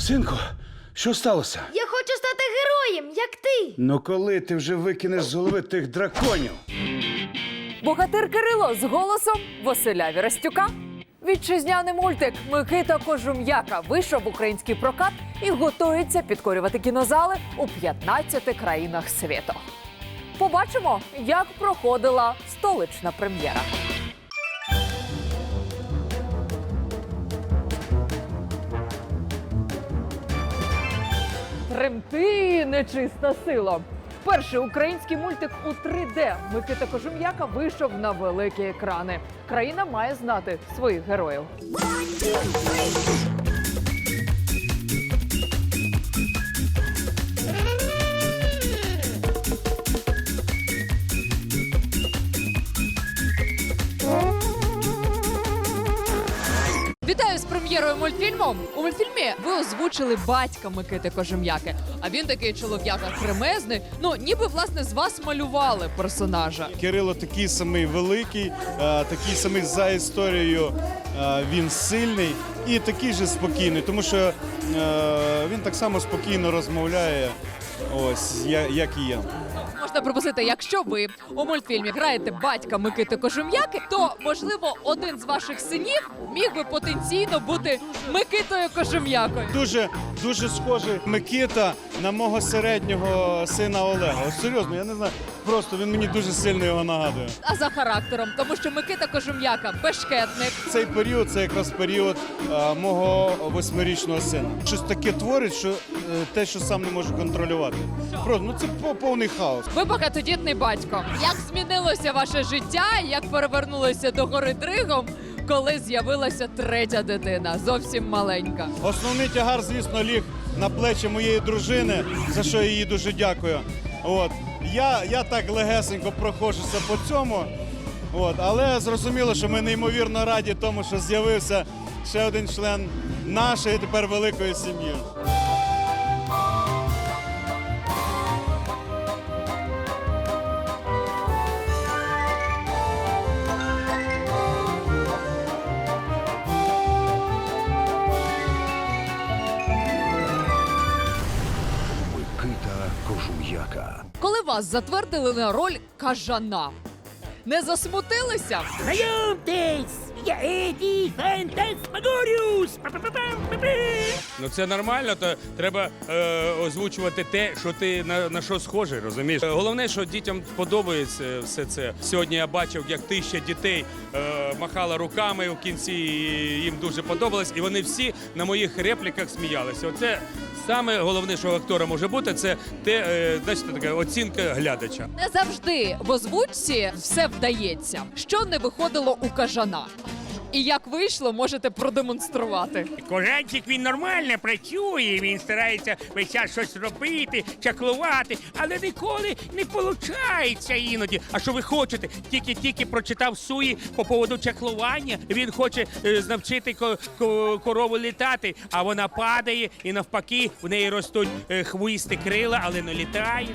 Синку, що сталося? Я хочу стати героєм, як ти. Ну коли ти вже викинеш з голови тих драконів? Богатир Кирило з голосом Василя Вірастюка. Вітчизняний мультик Микита Кожум'яка вийшов в український прокат і готується підкорювати кінозали у 15 країнах світу. Побачимо, як проходила столична прем'єра. Тремти нечиста сила. Перший український мультик у 3D Микита Кожум'яка вийшов на великі екрани. Країна має знати своїх героїв. Вітаю з прем'єрою мультфільму. У мультфільмі ви озвучили батька Микити Кожум'яки. А він такий чолов'яка кремезний. Ну ніби власне з вас малювали персонажа. Кирило такий самий великий, е, такий самий за історією. е, Він сильний і такий же спокійний, тому що е, він так само спокійно розмовляє, ось я- як і я. Можна припустити, якщо ви у мультфільмі граєте батька Микити Кожум'яки, то можливо один з ваших синів міг би потенційно бути Микитою Кожум'якою. Дуже дуже схожий Микита на мого середнього сина Олега. От серйозно, я не знаю. Просто він мені дуже сильно його нагадує. А за характером, тому що Микита Кожум'яка бешкетник. Цей період це якраз період е, мого восьмирічного сина. Щось таке творить, що е, те, що сам не можу контролювати. Просто ну це повний хаос. Ви багатодітний батько. Як змінилося ваше життя? Як перевернулося до гори Дригом, коли з'явилася третя дитина, зовсім маленька? Основний тягар, звісно, ліг на плечі моєї дружини, за що я їй дуже дякую. От. Я, я так легесенько проходжуся по цьому. От. Але зрозуміло, що ми неймовірно раді тому, що з'явився ще один член нашої тепер великої сім'ї. Микита Коли вас затвердили на роль кажана, не засмутилися? Знайомтесь! Я Еді Фантасмагоріус! Ну це нормально, то треба е, озвучувати те, що ти на, на що схожий, розумієш? Е, Головне, що дітям подобається все це. Сьогодні я бачив, як тисяча дітей е, махала руками в кінці, і їм дуже подобалось, і вони всі на моїх репліках сміялися. Оце саме головне, що актора може бути, це те, е, знаєте, така оцінка глядача. Не завжди в озвучці все вдається. Що не виходило у кажана? І як вийшло, можете продемонструвати. Кожанчик він нормально працює, він старається весь час щось робити, чаклувати, але ніколи не виходить іноді. А що ви хочете? Тільки-тільки прочитав суї по поводу чаклування. Він хоче е, навчити ко- корову літати, а вона падає і навпаки в неї ростуть е, хвисти крила, але не літає.